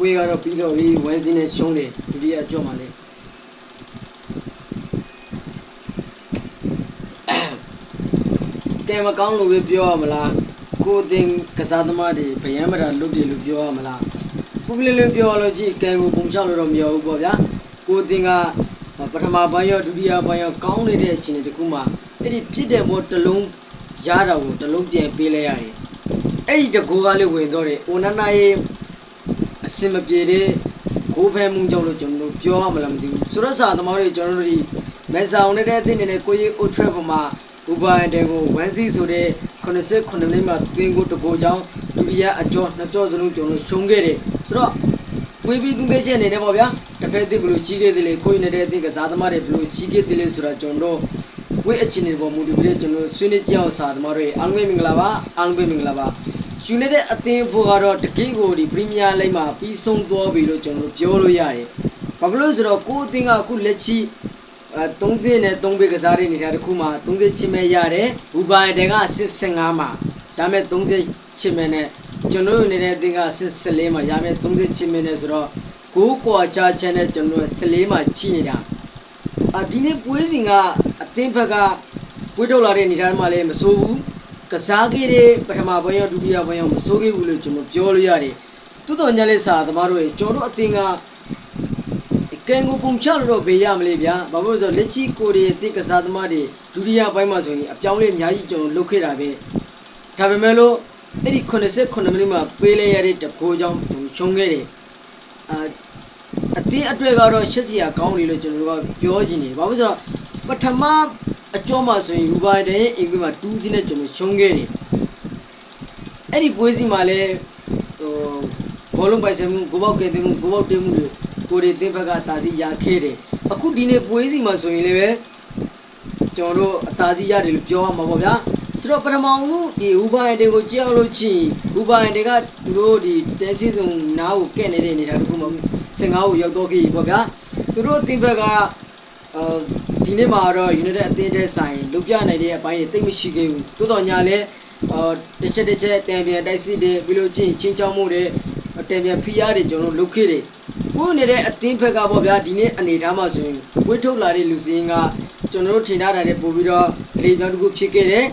ပွဲကတော့ပြီးတော့ပြီးဝဲစင်းနဲ့ရှုံးတယ်ဒုတိယအကြော့မှာလေကဲမကောင်းလို့ပဲပြောရမလားကိုယ်တင်ကစားသမားတွေဗယံမတာလွတ်တယ်လို့ပြောရမလားပုပလင်းလေးပြောရလို့ကြည့်ကဲကိုပုံချလို့တော့မရဘူးပေါ့ဗျာကိုယ်တင်ကပထမပိုင်းရောဒုတိယပိုင်းရောကောင်းနေတဲ့အခြေအနေတခုမှအဲ့ဒီဖြစ်တဲ့ဘောတစ်လုံးရတာကိုတစ်လုံးပြန်ပေးလိုက်ရတယ်အဲ့ဒီတကူကလေးဝင်တော့တယ်အိုနနာရဲ့အစ င်မပြေတဲ့ကိုဖဲမှုကြောင့်လို့ကျွန်တော်တို့ပြောရမလားမသိဘူးဆိုတော့စာသမားတွေကျွန်တော်တို့ဒီမဲဆောင်နေတဲ့အသင်းနေနဲ့ကိုကြီးအိုထရက်ပေါ်မှာဘူဘာန်တဲကို1စီဆိုတဲ့89နှစ်မှာတွင်ကိုတကူကြောင့်ဒုတိယအကျော်နှစ်ကျော်စလုံးကျွန်တော်ရှုံးခဲ့တယ်ဆိုတော့ဝေးပြီးသူသေးချက်အနေနဲ့ပေါ့ဗျာတစ်ဖက်သစ်ဘယ်လိုချီးခဲ့တယ်လေကိုယ်နေတဲ့အသင်းကစားသမားတွေဘယ်လိုချီးခဲ့တယ်လေဆိုတာကျွန်တော်ဝေးအချင်းတွေပေါ်မူတည်ပြီးကျွန်တော်ဆွေးနွေးကြအောင်စာသမားတွေအားလုံးပဲမင်္ဂလာပါအားလုံးပဲမင်္ဂလာပါ ယူနိုက်တက်အသင်းဖို့ကတော့တကယ့်ကိုဒီပရီးမီးယားလိဂ်မှာပြီးဆုံးသွားပြီလို့ကျွန်တော်ပြောလို့ရတယ်ဘာဖြစ်လို့ဆိုတော့ကိုယ်အသင်းကအခုလက်ချီအဲ30နဲ့3ဘေးကစားတဲ့နေရာတစ်ခုမှာ30ချစ်မဲ့ရတယ်ဘူပိုင်တဲကအဆစ်15မှာရမယ်30ချစ်မဲ့နဲ့ကျွန်တော်တို့နေတဲ့အသင်းကအဆစ်14မှာရမယ်30ချစ်မဲ့နဲ့ဆိုတော့ကိုးကွာချချန်နဲ့ကျွန်တော်တို့14မှာချိနေတာအာဒီနေ့ပွဲစဉ်ကအသင်းဘက်ကပွဲထုတ်လာတဲ့နေရာမှာလည်းမဆိုးဘူး ကစားခဲ့တဲ့ပထမပိုင်းရောဒုတိယပိုင်းရောမဆိုးခဲ့ဘူးလို့ကျွန်တော်ပြောလို့ရတယ်တိုးတော်ညာလေးစာသမားတို့ရေကျွန်တော်တို့အသင်းကကင်ကိုပုံချလို့တော့ဘေးရမလေးဗျာဘာလို့လဲဆိုတော့လက်ချီကိုတွေတိကစားသမားတွေဒုတိယပိုင်းမှာဆိုရင်အပြောင်းလဲအများကြီးကျွန်တော်လုပ်ခဲ့တာပဲဒါပေမဲ့လို့အဲ့ဒီ89မိနစ်မှာပေးလိုက်ရတဲ့တကိုးကြောင့်ကျွန်တော်ရှုံးခဲ့တယ်အာအတင်းအတွေ့ကတော့ရှက်စရာကောင်းတယ်လို့ကျွန်တော်တို့ကပြောချင်တယ်ဘာလို့လဲဆိုတော့ပထမ အကျော်မှာဆိုရင်ရူဘိုင်ဒန်ရဲ့အင်္ဂလိပ်မှာ2စီးနဲ့ကျွန်တော်ရှုံးခဲ့တယ်အဲ့ဒီပွဲစီမှာလည်းဟိုဘောလုံးပိုင်ဆိုင်မှုကိုပေါက်ကဲတင်မှုကိုပေါက်တင်မှုတွေကိုတွေတင်းဘက်ကတာစီရခဲ့တယ်အခုဒီနေ့ပွဲစီမှာဆိုရင်လည်းပဲကျွန်တော်တို့အတာစီရတယ်လို့ပြောရမှာပေါ့ဗျာဆိုတော့ပထမဦးဒီဥပါယတွေကိုကြောက်လို့ချင်းဥပါယတွေကသူတို့ဒီတဲစီစုံနားကိုကဲ့နေတဲ့အနေထားတစ်ခုမှ15ကိုရောက်တော့ခဲ့ပြီပေါ့ဗျာသူတို့တင်းဘက်ကအာ ဒီနေ့မှာတော့ United အသင်းတဲ့ဆိုင်လုပြနိုင်တဲ့အပိုင်းတွေတိတ်မရှိခဲ့ဘူးတိုးတော်ညာလဲအာတစ်ချက်တစ်ချက်တန်ပြန်တိုက်စစ်တွေပြီးလို့ချင်းချင်းချောင်းမှုတွေတန်ပြန်ဖိအားတွေကျွန်တော်လုပ်ခဲ့တယ်ကိုယ်နေတဲ့အသင်းဘက်ကပေါ့ဗျာဒီနေ့အနေထားမှာဆိုရင်ဝှေ့ထုတ်လာတဲ့လူစင်းကကျွန်တော်တို့ထင်ထားတာတွေပို့ပြီးတော့လေပြောင်းတစ်ခုဖြစ်ခဲ့တယ်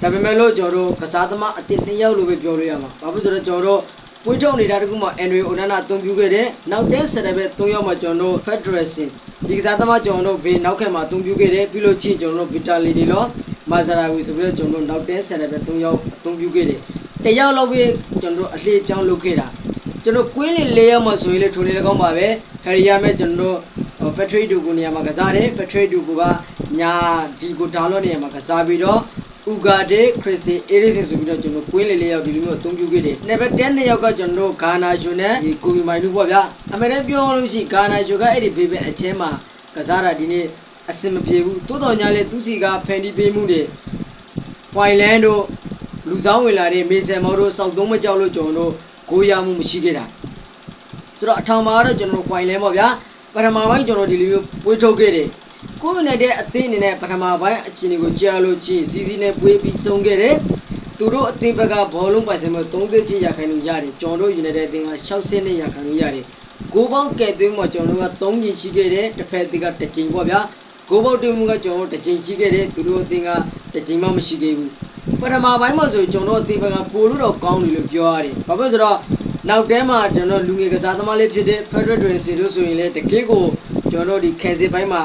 ဒါပေမဲ့လို့ကျွန်တော်တို့ကစားသမားအသင်းတစ်ယောက်လိုပဲပြောလို့ရမှာဘာဖြစ်လို့ဆိုတော့ကျွန်တော်တို့ပွေးထုတ်နေတာတခုမှ Android Onana အသုံးပြုခဲ့တယ်နောက်တဲ့ဆက်တဲ့ပဲ၃ယောက်မှကျွန်တော်တို့ Federation ဒီကစားသမားကျွန်တော်တို့ဘေးနောက်ခက်မှာအသုံးပြုခဲ့တယ်ပြီးလို့ချင်းကျွန်တော်တို့ Vitality လော Mazarawi ဆိုပြီးတော့ကျွန်တော်တို့နောက်တဲ့ဆက်တဲ့ပဲ၃ယောက်အသုံးပြုခဲ့တယ်တယောက်လောက်ပဲကျွန်တော်တို့အလှည့်ပြောင်းလုပ်ခဲ့တာကျွန်တော်ကွင်းလေး၄ယောက်မှဆိုရင်လေထုံနေကောင်းပါပဲဟယ်ရီယာမဲ့ကျွန်တော်တို့ Patrick Duku နေရာမှာကစားတယ် Patrick Duku ကညာဒီကိုဒါလောနေရာမှာကစားပြီးတော့ ဥဂါဒေခရစ်စတီအေရစ်စင်ဆိုပြီးတော့ကျွန်တော်ကွင်းလေးလေးယောက်ဒီလိုမျိုးအသုံးပြုခဲ့တယ်။နံပါတ်10နှစ်ယောက်ကကျွန်တော်တို့ဂါနာဂျူနဲ့ဒီကိုဘီမိုင်နူပေါ့ဗျာ။အမေရိကန်ပြောလို့ရှိဂါနာဂျူကအဲ့ဒီဘေးပဲအချင်းမှာကစားတာဒီနေ့အစင်မပြေဘူး။တိုးတော်ညာလေသူစီကဖန်တီပေးမှုတွေပွိုင်လန်တို့လူဆောင်ဝင်လာတဲ့မေဆန်မော်တို့စောက်သုံးမကြောက်လို့ကျွန်တော်တို့ကိုရမှုမရှိခဲ့တာ။ဆိုတော့အထောင်မှာတော့ကျွန်တော်တို့ပွိုင်လန်ပေါ့ဗျာ။ပထမပိုင်းကျွန်တော်ဒီလိုမျိုးပွေးထုတ်ခဲ့တယ်။ ကိုယ်နဲ့တဲ့အသင်းအနေနဲ့ပထမပိုင်းအခြေအနေကိုကြားလို့ချင်းစီစီနဲ့ပွေးပြီးဆုံးခဲ့တယ်။သူတို့အသင်းဘက်ကဘောလုံးပိုင်ဆိုင်မှု30ချင်းရခိုင်လို့ရတယ်။ကျွန်တော်တို့ယူနိုက်တက်အသင်းက60နဲ့ရခိုင်လို့ရတယ်။ဂိုးပေါက်ကဲသွင်းမှာကျွန်တော်တို့က3ချင်းရှိခဲ့တယ်။တစ်ဖက်အသင်းကတစ်ချင်းပေါ့ဗျာ။ဂိုးပေါက်တင်မှုကကျွန်တော်တို့တစ်ချင်းရှိခဲ့တယ်။သူတို့အသင်းကတစ်ချင်းမှမရှိခဲ့ဘူး။ပထမပိုင်းမှာဆိုကျွန်တော်တို့အသင်းဘက်ကပိုလို့တော့ကောင်းတယ်လို့ပြောရတယ်။ဘာဖြစ်လို့ဆိုတော့နောက်တဲမှာကျွန်တော်လူငယ်ကစားသမားလေးဖြစ်တဲ့ Federal Twin စီတို့ဆိုရင်လည်းတကယ့်ကိုကျွန်တော်တို့ဒီခဲစစ်ပိုင်းမှာ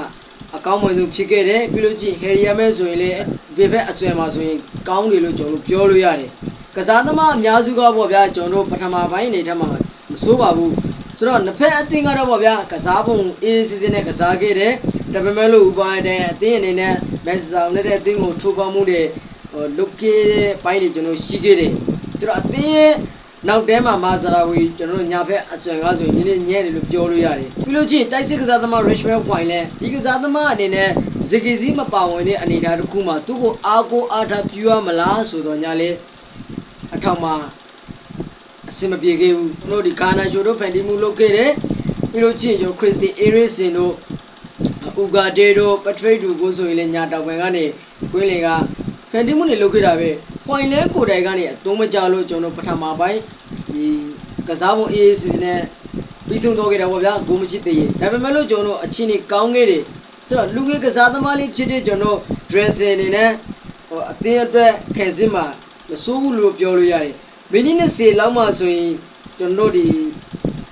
အကောင်းမွန်ဆုံးဖြစ်ခဲ့တယ်ပြီးလို့ချင်းဟယ်ရီယာမဲဆိုရင်လည်းဘေဘက်အဆွဲမှာဆိုရင်ကောင်းတယ်လို့ကျွန်တော်တို့ပြောလို့ရတယ်ကစားသမားအများစုကပေါ့ဗျာကျွန်တော်တို့ပထမပိုင်းအနေထက်မှာမစိုးပါဘူးဆိုတော့နှစ်ဖက်အသင်းကတော့ပေါ့ဗျာကစားပုံအေးစီစဉ်နဲ့ကစားခဲ့တယ်ဒါပေမဲ့လို့ဥပါတဲ့အသင်းအနေနဲ့မက်ဆာနဲ့တဲ့အသင်းကိုထိုးပေါင်းမှုတွေဟိုလုတ်ခဲ့တဲ့ပိုင်းတွေကျွန်တော်ရှိခဲ့တယ်ဆိုတော့အသင်းရဲ့ နောက်တဲမှာမာဇရာဝီကျွန်တော်တို့ညာဘက်အဆွံကားဆိုရင်ဒီနေ့ညံ့တယ်လို့ပြောလို့ရတယ်ပြီးလို့ချင်းတိုက်စစ်ကစားသမား Richmond Point လဲဒီကစားသမားအနေနဲ့ဇဂီစီမပါဝင်တဲ့အနေအထားတစ်ခုမှာသူ့ကိုအားကိုအားထားပြရမလားဆိုတော့ညာလဲအထောက်မှာအစင်မပြေခဲ့ဘူးကျွန်တော်ဒီကာနာရှိုတို့ဖန်တီမှုလုပ်ခဲ့တယ်ပြီးလို့ချင်းကျွန်တော် Christy Eriksen တို့ဥဂါဒေတို့ပထရိတ်ဒူကိုဆိုရင်လည်းညာတောင်ပံကနေကွင်းလေကဖန်တီမှုတွေလုပ်ခဲ့တာပဲ point လဲကိုတိုင်ကနေအသုံးမကျလို့ကျွန်တော်ပထမပိုင်းဒီကစားပုံ AAC နဲ့ပြီးဆုံးတော့ခဲ့တာပေါ့ဗျာဂိုးမရှိသေးရင်ဒါပေမဲ့လို့ကျွန်တော်တို့အချင်းကြီးကောင်းခဲ့တယ်ဆိုတော့လူငယ်ကစားသမားလေးဖြစ်တဲ့ကျွန်တော် dressing အနေနဲ့ဟိုအသင်းအတွက်ခံစစ်မှာမစိုးဘူးလို့ပြောလို့ရတယ်မိနစ်20လောက်မှဆိုရင်ကျွန်တော်တို့ဒီ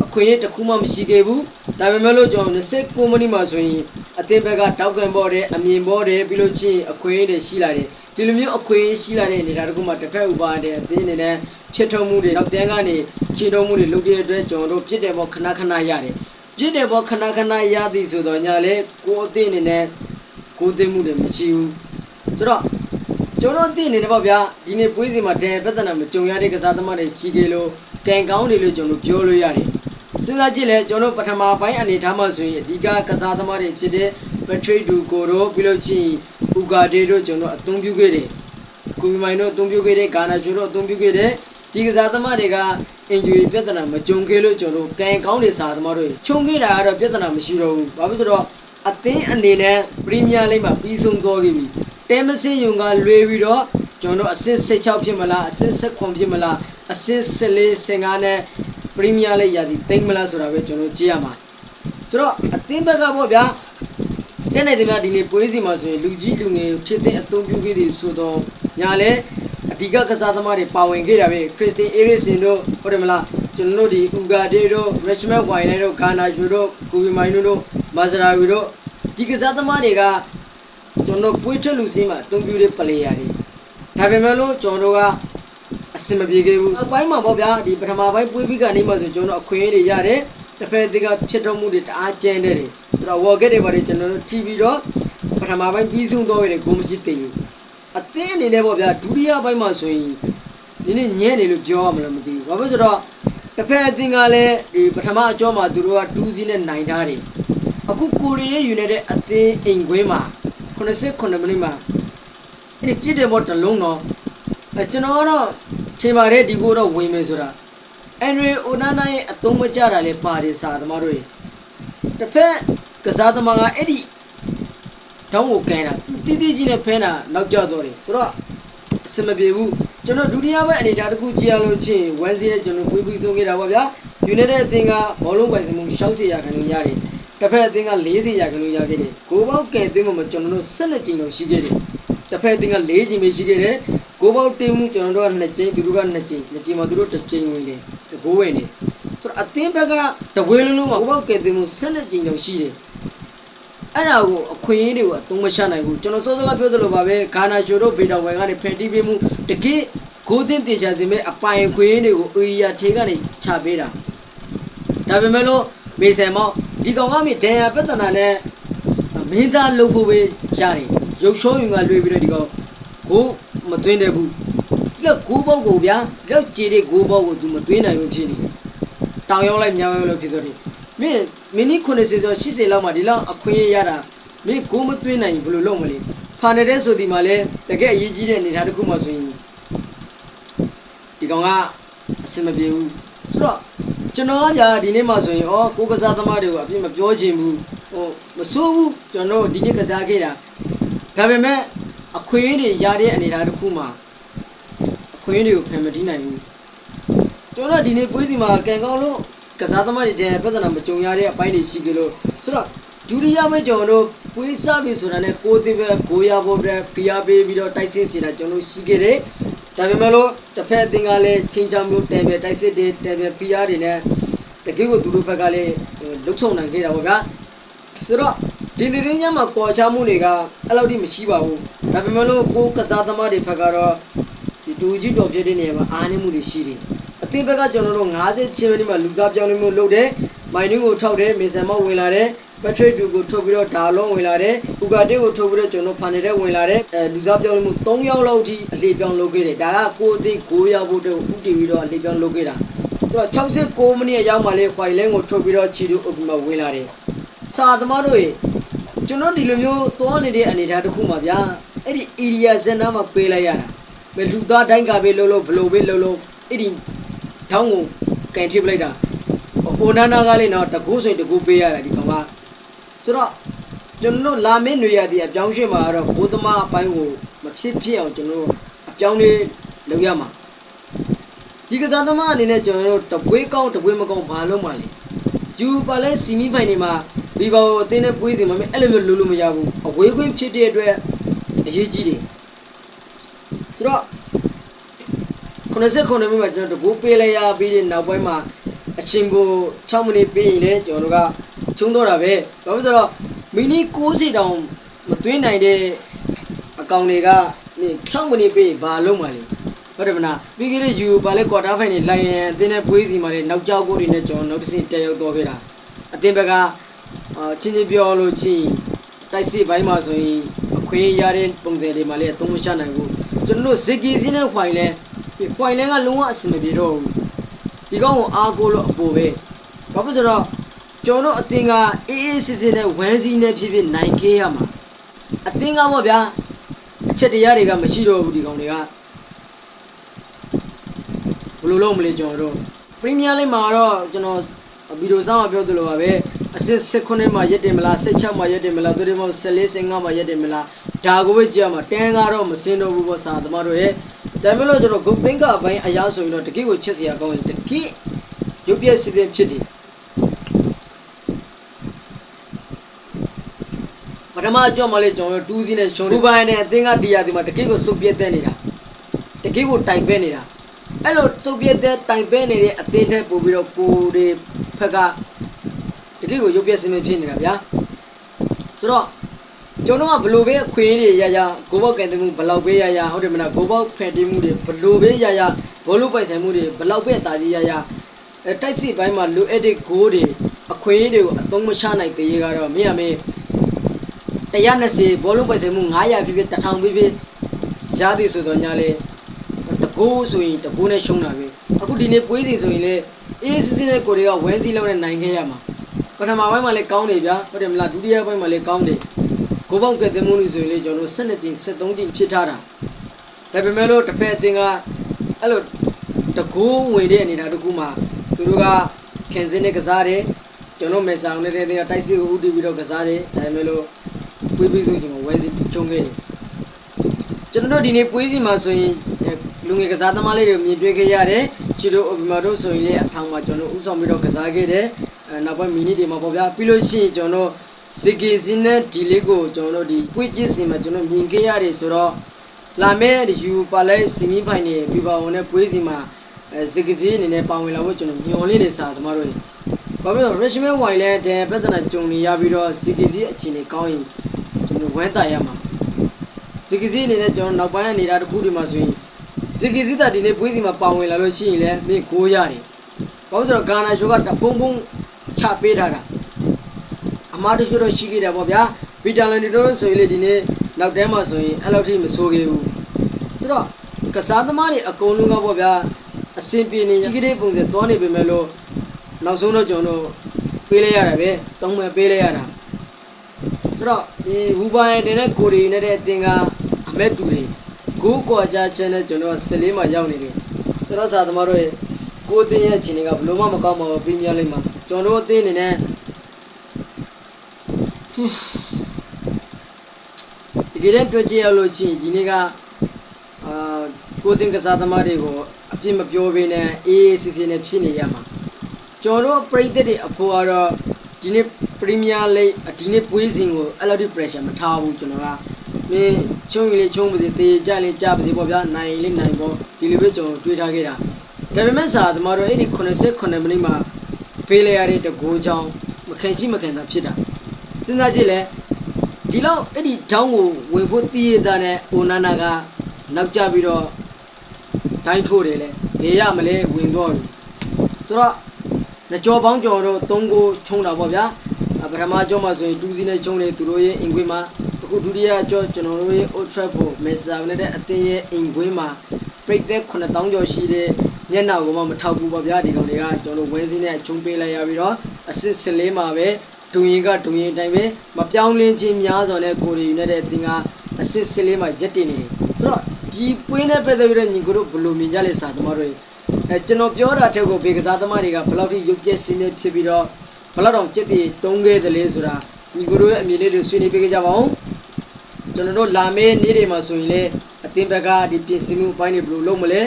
အခွင့်အရေးတစ်ခုမှမရှိခဲ့ဘူးဒါပေမဲ့လို့ကျွန်တော်29မိနစ်မှဆိုရင်အသင်းဘက်ကတောက်ကန်ပေါ်တယ်အမြင်ပေါ်တယ်ပြီးလို့ချင်းအခွင့်အရေးတွေရှိလာတယ် ဒီလိုမျိုးအခွင့်အရေးရှိလာတဲ့နေတာတခုမှတစ်ဖက်ဥပါတဲ့အသင်းအနေနဲ့ဖြစ်ထုံမှုတွေနောက်တန်းကနေခြေထုံမှုတွေလုပ်တဲ့အတွက်ကျွန်တော်တို့ပြစ်တယ်ပေါ့ခဏခဏရတယ်ပြစ်တယ်ပေါ့ခဏခဏရသည်ဆိုတော့ညာလေကိုယ်အသင်းအနေနဲ့ကိုယ်သိမှုတွေမရှိဘူးဆိုတော့ကျွန်တော်သိနေတယ်ပေါ့ဗျာဒီနေ့ပွဲစဉ်မှာတန်ပြဿနာမကြုံရတဲ့ကစားသမားတွေရှိကြလို့ကံကောင်းတယ်လို့ကျွန်တော်ပြောလို့ရတယ်စဉ်းစားကြည့်လဲကျွန်တော်ပထမပိုင်းအနေထားမှဆိုရင်အဓိကကစားသမားတွေဖြစ်တဲ့ Patrick Duco တို့ပြီးလို့ချင်း Ugarte တို့ကျွန်တော်အသုံးပြုခဲ့တယ်ကိုဘီမိုင်တို့အသုံးပြုခဲ့တဲ့ဂါနာချိုတို့အသုံးပြုခဲ့တဲ့ဒီကစားသမားတွေက injury ပြဿနာမကြုံခဲ့လို့ကျွန်တော်ကံကောင်းတဲ့စားသမားတွေခြုံခဲ့တာကတော့ပြဿနာမရှိတော့ဘူးဘာဖြစ်ဆိုတော့အသင်းအနေနဲ့ပရီးမီးယားလိဂ်မှာပြီးဆုံးသွားခဲ့ပြီတဲမစင်းယုံကလွေပြီးတော့ကျွန်တော်တို့အဆင့်16ဖြစ်မလားအဆင့်19ဖြစ်မလားအဆင့်14 15နဲ့ပရီးမီးယားလိဂ်ရသည်တိတ်မလားဆိုတာပဲကျွန်တော်ကြည့်ရမှာဆိုတော့အသင်းဘက်ကပေါ့ဗျာ တဲ့နေတယ်များဒီနေ့ပွဲစီမှာဆိုရင်လူကြီးလူငယ်ဖြစ်တဲ့အသုံးပြုခဲ့သည်ဆိုတော့ညာလဲအဓိကကစားသမားတွေပါဝင်ခဲ့တာပဲခရစ်စတင်အေရစ်စင်တို့ဟုတ်တယ်မလားကျွန်တော်တို့ဒီဥဂါဒေတို့ရချ်မက်ဝိုင်နိုတို့ဂါနာယူတို့ကိုဗီမိုင်နိုတို့မာဇရာဝီတို့ဒီကစားသမားတွေကကျွန်တော်ပွေးထွက်လူစင်းမှာအသုံးပြုတဲ့ပလေယာတွေဒါပေမဲ့လို့ကျွန်တော်တို့ကအစင်မပြေခဲ့ဘူးအပိုင်းမှာပေါ့ဗျာဒီပထမပိုင်းပွေးပြီးကနေမှဆိုကျွန်တော်အခွင့်အရေးတွေရတယ် တစ်ဖက်တကဖြစ်တော့မှုတွေတအားကျန်းတဲ့တွေဆိုတော့ work တွေပါတယ်ကျွန်တော်တို့ TV တော့ပထမပိုင်းပြီးဆုံးတော့ရတယ်ဂိုးမရှိသေးဘူးအသင်းအနေနဲ့ပေါ့ဗျာဒုတိယပိုင်းမှာဆိုရင်ဒီနေ့ညံ့နေလို့ပြောရမလားမသိဘူးဘာဖြစ်ဆိုတော့တစ်ဖက်အသင်းကလည်းဒီပထမအကျော်မှာသူတို့က2စီးနဲ့နိုင်ထားတယ်အခုကိုရီးယားယူနေတဲ့အသင်းအိမ်ခွင်းမှာ89မိနစ်မှာအဲ့ဒီပြည့်တယ်မော့တလုံးတော့အဲကျွန်တော်ကတော့ချိန်ပါတယ်ဒီကိုတော့ဝင်မယ်ဆိုတာ အန်ရီအိုနာနာရဲ့အသုံးမကျတာလေပါတယ်စာသမားတို့ရေတစ်ဖက်ကစားသမားကအဲ့ဒီတောင်းကိုကန်တာသူတီးတီးကြီးနဲ့ဖဲတာနောက်ကျတော့တယ်ဆိုတော့အစမပြေဘူးကျွန်တော်ဒုတိယဘက်အနေထားတစ်ခုကြည့်ရလို့ချင်းဝမ်စီနဲ့ကျွန်တော်ပွေးပွေးဆုံးခဲ့တာပေါ့ဗျာယူနိုက်တက်အသင်းကဘောလုံးပိုင်စမှု60ရာခိုင်နှုန်းရတယ်တစ်ဖက်အသင်းက40ရာခိုင်နှုန်းရခဲ့တယ်။ဂိုးပေါက်ကဲအသင်းမှာကျွန်တော်တို့12ကြိမ်လောက်ရှိခဲ့တယ်။တစ်ဖက်အသင်းက4ကြိမ်ပဲရှိခဲ့တယ်။ဂိုးပေါက်တင်မှုကျွန်တော်တို့က2ကြိမ်သူတို့က2ကြိမ်2ကြိမ်မှာသူတို့1ကြိမ်ဝင်တယ်။ ဂိုးဝင်တယ်။ဆိုတော့အသင်းဘက်ကတဝဲလုံးလုံးမှာဂိုးပေါက်ကဲတင်မှု12ကြိမ်လောက်ရှိတယ်။အဲ့ဒါကိုအခွင့်အရေးတွေကိုအသုံးမချနိုင်ဘူးကျွန်တော်စောစောကပြောသလိုပါပဲဂါနာချိုတို့ဗေတာဝိုင်ကနေဖန်တီးပေးမှုတကယ်ဂိုးတင်တင်ချစေမဲ့အပိုင်ခွင့်တွေကိုအေရီယာထေကနေချပေးတာဒါပေမဲ့လို့မေဆန်မောက်ဒီကောင်ကမြေဒန်ယာပဿနာနဲ့မင်းသားလုပ်ဖို့ပဲရတယ်ရုပ်ရှောယူကလွေပြီးတော့ဒီကောင်ကိုမသွင်းတဲ့ဘူး ဒီကဂိုးပေါက်ကိုဗျာဒီတော့ကြေတဲ့ဂိုးပေါက်ကို तू မသွင်းနိုင်ဘူးဖြစ်နေတယ်တောင်ရောက်လိုက်မြောင်ရောက်လို့ဖြစ်သွားတယ်မင်းမင်းကြီး90ကျော်80လောက်မှဒီလောက်အခွင့်အရေးရတာမင်းကိုမသွင်းနိုင်ဘူးဘယ်လိုလုပ်မလဲဖာနေတဲ့ဆိုဒီမှာလဲတကယ်အရေးကြီးတဲ့အနေအထားတစ်ခုမှဆိုရင်ဒီကောင်ကအဆင်မပြေဘူးဆိုတော့ကျွန်တော်ကကြာဒီနေ့မှဆိုရင်ဩကိုကစားသမားတွေကိုအပြစ်မပြောချင်ဘူးဟိုမစိုးဘူးကျွန်တော်ဒီနေ့ကစားခဲ့တာဒါပေမဲ့အခွင့်အရေးတွေရတဲ့အနေအထားတစ်ခုမှအ ခွင့်အရေးတွေကိုဖယ်မတီးနိုင်ဘူးကျွန်တော်ဒီနေ့ပွဲစီမှာကံကောင်းလို့ကစားသမားတွေတဲ့ပြဿနာမကြုံရတဲ့အပိုင်းတွေရှိကြလို့ဆိုတော့ဒုတိယပဲကျွန်တော်တို့ပွေးစားပြီဆိုတာနဲ့ကိုယ်တည်းပဲကိုရဖို့ပဲဖိအားပေးပြီးတော့တိုက်စစ်စီတာကျွန်တော်တို့ရှိခဲ့တယ်ဒါပေမဲ့လို့တစ်ဖက်အသင်းကလည်းချင်းချောင်းမျိုးတယ်ပဲတိုက်စစ်တွေတယ်ပဲဖိအားတွေနဲ့တကယ်ကိုသူတို့ဘက်ကလည်းလုတ်ဆုံနိုင်ခဲ့တာပေါ့ဗျာဆိုတော့ဒီနေ့ရင်းညမှာကွာချမှုတွေကအဲ့လောက်ထိမရှိပါဘူးဒါပေမဲ့လို့ကိုယ်ကစားသမားတွေဘက်ကတော့ ဒီဒူကြီးတော်ဖြစ်တဲ့နေရာမှာအားနည်းမှုတွေရှိတယ်အသင်းဘက်ကကျွန်တော်တို့50ချင်းမိနစ်မှာလူစားပြောင်းလဲမှုလုပ်တယ်မိုင်နင်းကိုထောက်တယ်မေဆန်မောက်ဝင်လာတယ်ပက်ထရစ်ဒူကိုထုတ်ပြီးတော့ဒါလုံးဝင်လာတယ်။ဥကာတေကိုထုတ်ပြီးတော့ကျွန်တော်ဖန်နေတဲ့ဝင်လာတယ်။အဲလူစားပြောင်းလို့မှု3ယောက်လောက်ထိအလေပြောင်းလုပ်ခဲ့တယ်။ဒါကကိုအသိ9ယောက်ဖို့တော့ဥတည်ပြီးတော့အလေပြောင်းလုပ်ခဲ့တာ။ဆိုတော့69မိနစ်ရောက်မှလေခွိုင်လင်းကိုထုတ်ပြီးတော့ချီတူအုပ်ပြီးမှဝင်လာတယ်။စာသမားတို့ရေကျွန်တော်ဒီလိုမျိုးသွားနေတဲ့အနေအထားတစ်ခုမှာဗျာ။အဲ့ဒီ area ဇန်နာမှာပေးလိုက်ရတာ။ ဘယ်လူသားတိုင်းကပဲလို့လို့ဘလို့ပဲလို့လို့အဲ့ဒီထောင်းကိုကန်ထိပလိုက်တာ။ဟိုနာနာကလေးတော့တကူဆိုရင်တကူပေးရတာဒီကောင်ကဆိုတော့ကျွန်တော်တို့လာမင်းနေရတဲ့အပြောင်းရွှေ့မှာတော့ဘိုးသမားအပိုင်းကိုမဖြစ်ဖြစ်အောင်ကျွန်တော်တို့အပြောင်းလေးလုပ်ရမှာဒီကစားသမားအနေနဲ့ကျွန်တော်တို့တပွေးကောင်းတပွေးမကောင်းဘာလုပ်မှလဲယူပါလဲစီမီဖိုင်နေမှာဘီဘာကိုအတင်းနဲ့ပွေးစီမှာမင်းအဲ့လိုမျိုးလိုလို့မရဘူးအဝေးကွင်းဖြစ်တဲ့အတွက်အရေးကြီးတယ် ဆိုတော့89မိနစ်မှာကျွန်တော်တကူပေးလိုက်ရပြီးတဲ့နောက်ပိုင်းမှာအချိန်ကို6မိနစ်ပြီးရင်လေကျွန်တော်တို့ကချုံတော့တာပဲဘာလို့ဆိုတော့မိနစ်60တောင်မသွင်းနိုင်တဲ့အကောင်တွေကนี่6မိနစ်ပြီးရင်ဘာလုံးမှာလဲဟုတ်တယ်မလားပြီးခဲ့တဲ့ယူပါလဲကွာတာဖိုင်နေလိုက်ရင်အတင်းနဲ့ပွေးစီမှာလေနောက်ကြောက်ကိုတွေနဲ့ကျွန်တော်နောက်တစ်ဆင့်တက်ရောက်တော့ခဲ့တာအတင်းဘက်ကအာချင်းချင်းပြောလို့ချင်းတိုက်စစ်ဘိုင်းမှာဆိုရင်အခွင့်ရတဲ့ပုံစံတွေမှာလည်းအသုံးမချနိုင်ဘူး ကျွန်တော်တို့ဇက်ကြီးစီးနဲ့ခွိုင်လဲခွိုင်လဲကလုံးဝအဆင်မပြေတော့ဘူးဒီကောင်ကိုအားကိုးလို့အပေါ်ပဲဘာဖြစ်ဆိုတော့ကျွန်တော်တို့အတင်းကအေးအေးစစ်စစ်နဲ့ဝမ်းစီးနဲ့ဖြစ်ဖြစ်နိုင်ခဲ့ရမှာအတင်းကပေါ့ဗျာအချက်တရားတွေကမရှိတော့ဘူးဒီကောင်တွေကဘယ်လိုလုပ်မလဲကျွန်တော်တို့ပရီးမီးယားလိမှာတော့ကျွန်တော်ဗီဒီယိုဆောင်မှာပြောသလိုပါပဲ အစစ်16မှာရက်တယ်မလား16မှာရက်တယ်မလားသူတို့မှ14 15မှာရက်တယ်မလားဒါကိုပဲကြည့်ရမှာတန်းကတော့မစင်းတော့ဘူးပေါ့စာသမားတို့ရဲ့ဒါပေမဲ့လို့ကျွန်တော်ဂုတ်သိန်းကအပိုင်းအရာဆိုရင်တော့တကိကိုချစ်စရာကောင်းတယ်တကိရုပ်ပြက်စစ်ပြက်ဖြစ်တယ်ပထမအကြော့မှလေကျွန်တော်တို့2စီးနဲ့ရှုံးတယ်ဘူပိုင်းနဲ့အသင်းကဒီယာဒီမှာတကိကိုစုပ်ပြက်တဲ့နေတာတကိကိုတိုင်ပဲနေတာအဲ့လိုစုပ်ပြက်တဲ့တိုင်ပဲနေတဲ့အသေးတဲ့ပို့ပြီးတော့ကိုတွေဖက်က တတိကိုရုပ်ပြက်စင်းမဖြစ်နေတာဗျာဆိုတော့ကျွန်တော်ကဘလို့ပဲအခွင့်အရေးတွေရရကိုဘောက်ကင်တမှုဘလောက်ပဲရရဟုတ်တယ်မလားကိုဘောက်ဖယ်တင်းမှုတွေဘလို့ပဲရရဘောလုံးပိုက်ဆိုင်မှုတွေဘလောက်ပဲအသာကြီးရရအဲတိုက်စစ်ပိုင်းမှာလိုအပ်တဲ့ဂိုးတွေအခွင့်အရေးတွေကိုအသုံးမချနိုင်သေးရကတော့မင်းရမင်း120ဘောလုံးပိုက်ဆိုင်မှု900ဖြစ်ဖြစ်1000ဖြစ်ဖြစ်ရသည်ဆိုတော့ညာလေတကူဆိုရင်တကူနဲ့ရှုံးတာပဲအခုဒီနေ့ပွဲစီဆိုရင်လေအေးစစ်စစ်နဲ့ကိုတွေကဝန်းစည်းလုံးနဲ့နိုင်ခဲ့ရမှာ ပထမပိုင်းမှာလည်းကောင်းတယ်ဗျာဟုတ်တယ်မလားဒုတိယပိုင်းမှာလည်းကောင်းတယ်ကိုပေါက်ကတဲ့မှုလို့ဆိုရင်လေကျွန်တော်12ကြိမ်73ကြိမ်ဖြစ်ထားတာဒါပေမဲ့လို့တစ်ဖက်အတင်းကအဲ့လိုတကူဝင်တဲ့အနေထားတစ်ခုမှာသူတို့ကခင်စင်းနဲ့ကစားတယ်ကျွန်တော်မေဆောင်နေတဲ့တင်းကတိုက်စစ်ကိုဥတီပြီးတော့ကစားတယ်ဒါပေမဲ့လို့ပွေးပြီးဆိုရင်ဝန်းစည်းချုံခဲ့တယ်ကျွန်တော်တို့ဒီနေ့ပွဲစီမှာဆိုရင်အဲလူငယ်ကစားသမားလေးတွေမြင်တွေ့ခဲ့ရတယ်ချီတို့အိုဘီမာတို့ဆိုရင်လည်းအထောင်မှာကျွန်တော်ဥဆောင်ပြီးတော့ကစားခဲ့တယ်အဲ နောက်ပိုင်းမီနစ်တွေမှာပေါ့ဗျာပြီးလို့ရှိရင်ကျွန်တော်စီကီစင်းနဲ့ဒီလေးကိုကျွန်တော်တို့ဒီပွဲကျစ်စင်မှာကျွန်တော်မြင်ခဲ့ရတယ်ဆိုတော့လာမယ့်ဒီယူပါလဲစီမီဖိုင်နေပြပါဝင်တဲ့ပွဲစီမှာအဲစီကီစီအနေနဲ့ပါဝင်လာဖို့ကျွန်တော်ညွှန်လေးနေစားသမားတို့ဘာဖြစ်လို့ Richmond Wine လဲတဲ့ပြဿနာကြုံနေရပြီးတော့စီကီစီအခြေအနေကောင်းရင်ကျွန်တော်ဝမ်းတာရမှာဇီကီစီအနေနဲ့ကျွန်တော်နောက်ပိုင်းအနေတာတစ်ခုဒီမှာဆိုရင်ဇီကီစီတာဒီနေ့ပွဲစီမှာပါဝင်လာလို့ရှိရင်လည်းမင်းကိုရတယ်။ဘာလို့ဆိုတော့ဂါနာရှိုးကတဖုံဖုံ ချပေးထားတာ။အမားတရှိုးတော့ရှိခဲ့တယ်ပေါ့ဗျာ။ဗီတာလန်ဒီတို့ဆိုရင်လေဒီနေ့နောက်တန်းမှာဆိုရင်အဲ့လောက်ထိမဆိုးခဲ့ဘူး။ဆိုတော့ကစားသမားတွေအကုန်လုံးကပေါ့ဗျာအစင်ပြေနေရှိခဲ့တဲ့ပုံစံသွားနေပေမဲ့လို့နောက်ဆုံးတော့ကျွန်တော်တို့ပေးလိုက်ရတာပဲ။တုံးမဲ့ပေးလိုက်ရတာ။ဆိုတော့ဒီဝူပါရဲ့တင်တဲ့ကိုရီနဲ့တဲ့အတင်ကအမက်တူတွေကိုးကွာကြချင်တဲ့ကျွန်တော်14မှာရောက်နေတယ်ကျွန်တော်စာသမားတို့ရဲ့ကိုတင်ရဲ့အခြေအနေကဘလို့မှမကောင်းပါဘူးပရီးမီးယားလိဂ်မှာ ကျွန်တော်တို့အသင်းအနေနဲ့ဒီကနေ့တွေ့ကြရလို့ချင်းဒီနေ့ကအာကိုတင်ကစားသမားတွေကိုအပြစ်မပြောဘဲနဲ့အေးအေးဆေးဆေးနဲ့ဖြစ်နေရမှာကျွန်တော်တို့ပရိသတ်တွေအဖို့ကတော့ဒီနေ့ပရီးမီးယားလိဂ်ဒီနေ့ပွဲစဉ်ကိုအဲ့လောက်ထိ pressure မထားဘူးကျွန်တော်ကမင်းချုံရင်လေးချုံပါစေတေးကြလေးကြပါစေပေါ့ဗျာနိုင်ရင်လေးနိုင်ပေါ့ဒီလိုပဲကျွန်တော်တွေးထားခဲ့တာဒါပေမဲ့စာသမားတို့အဲ့ဒီ89မိနစ်မှာ ပေးလိုက်ရတဲ့တကူချောင်းမခင်ရှိမခင်သာဖြစ်တာစဉ်းစားကြည့်လဲဒီလောက်အဲ့ဒီချောင်းကိုဝင်ဖို့တည်ရတဲ့နဲ့အိုနာနာကနောက်ကျပြီးတော့တိုင်းထိုးတယ်လေဘေးရမလဲဝင်တော့တယ်ဆိုတော့။နှစ်ကြောပေါင်းကျော်တော့၃ကိုချုံတာပေါ့ဗျာ။အပထမကြောမှာဆိုရင်2စီးနဲ့ချုံတယ်သူတို့ရဲ့အင်ကွင်းမှာအခုဒုတိယကြောကျွန်တော်တို့ရဲ့ Old Trafford မေဆာနဲ့တဲ့အသင်းရဲ့အင်ကွင်းမှာပြိတ်သက်9000ကျော်ရှိတဲ့ ညက်နောက်ကိုမှမထောက်ဘူးပေါ့ဗျာဒီကောင်တွေကကျွန်တော်တို့ဝင်းစင်းနဲ့ချုံပေးလိုက်ရပြီးတော့အစ်စ်14မှာပဲဒူရင်ကဒူရင်အတိုင်းပဲမပြောင်းလင်းခြင်းများစွာနဲ့ကိုရီယူနဲ့တဲ့အသင်းကအစ်စ်14မှာရက်တင်နေတယ်ဆိုတော့ဒီပွင်းနဲ့ပတ်သက်ပြီးတော့ညီကိုတို့ဘယ်လိုမြင်ကြလဲစာသမားတို့အဲကျွန်တော်ပြောတာထက်ကိုဘေကစားသမားတွေကဘယ်လောက်ထိရုပ်ပြက်စင်းနေဖြစ်ပြီးတော့ဘယ်လောက်တောင်ကြက်တီတုံးခဲ့တယ်လဲဆိုတာညီကိုတို့ရဲ့အမြင်လေးတွေဆွေးနွေးပေးကြပါဦးကျွန်တော်တို့လာမယ့်နေ့တွေမှာဆိုရင်လေအသင်းဘက်ကဒီပြင်ဆင်မှုအပိုင်းတွေဘယ်လိုလုပ်မလဲ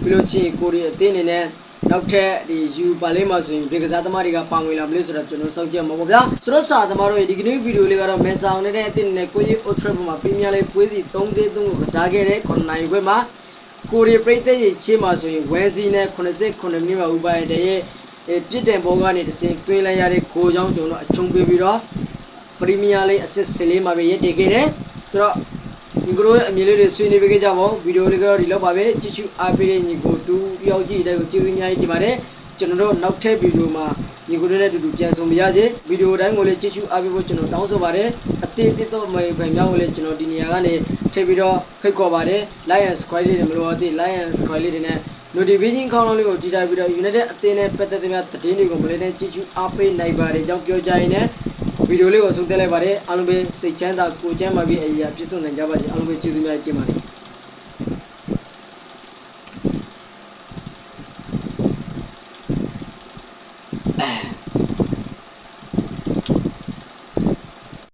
ပြီးလို့ချင်းကိုရီအသင်းအနေနဲ့နောက်ထပ်ဒီယူပါလေးမှာဆိုရင်ဒီကစားသမားတွေကပါဝင်လာမလို့ဆိုတော့ကျွန်တော်စောင့်ကြည့်မှာပေါ့ဗျာဆိုတော့စာသမားတို့ဒီကနေ့ဗီဒီယိုလေးကတော့မဲဆောင်နေတဲ့အတင်းနဲ့ကိုကြီး ultra မှာပရီးမီးယားလိပွဲစီ33ကိုကစားခဲ့တဲ့ခွန်နိုင်ခွဲမှာကိုရီပရိသတ်ရဲ့ရှေ့မှာဆိုရင်ဝယ်စီနဲ့89မိနစ်မှာဥပါရတဲ့ရဲ့ပြစ်တင်ဘောကနေတစင်တွင်းလိုက်ရတဲ့ကိုချောင်းကျွန်တော်အချုံပေးပြီးတော့ပရီးမီးယားလိအစစ်စလေးမှာပဲရည်တည်ခဲ့တယ်ဆိုတော့ ညီကိုတို့ရဲ့အမြင်လေးတွေဆွေးနွေးပေးကြပါဦးဗီဒီယိုလေးကတော့ဒီလောက်ပါပဲကြည့်ရှုအားပေးတဲ့ညီကိုတူတယောက်ရှိတဲ့ကိုကျေးဇူးအများကြီးတင်ပါတယ်ကျွန်တော်တို့နောက်ထပ်ဗီဒီယိုမှာညီကိုတို့နဲ့အတူတူပြန်ဆုံပါရစေဗီဒီယိုတိုင်းကိုလည်းကြည့်ရှုအားပေးဖို့ကျွန်တော်တောင်းဆိုပါတယ်အသေးသေးတော့မေဖန်များကိုလည်းကျွန်တော်ဒီနေရာကနေထည့်ပြီးတော့ဖိတ်ခေါ်ပါတယ် like and subscribe လေးတွေမလိုအပ်သေး like and subscribe လေးတွေနဲ့ notification ခေါင်းလုံးလေးကိုကြည့်ထားပြီးတော့ United အသင်းနဲ့ပတ်သက်တဲ့များသတင်းတွေကိုမလေးနဲ့ကြည့်ရှုအားပေးနိုင်ပါတယ်ကြောင်းပြောကြရင်လ ည်းဗီဒီယိုလေးကိုဆုံးသက်လိုက်ပါတယ်အားလုံးပဲစိတ်ချမ်းသာကိုယ်ချမ်းသာပြီးအရာပြည့်စုံနိုင်ကြပါစေအားလုံးပဲကျေးဇူးများတင်ပါတယ်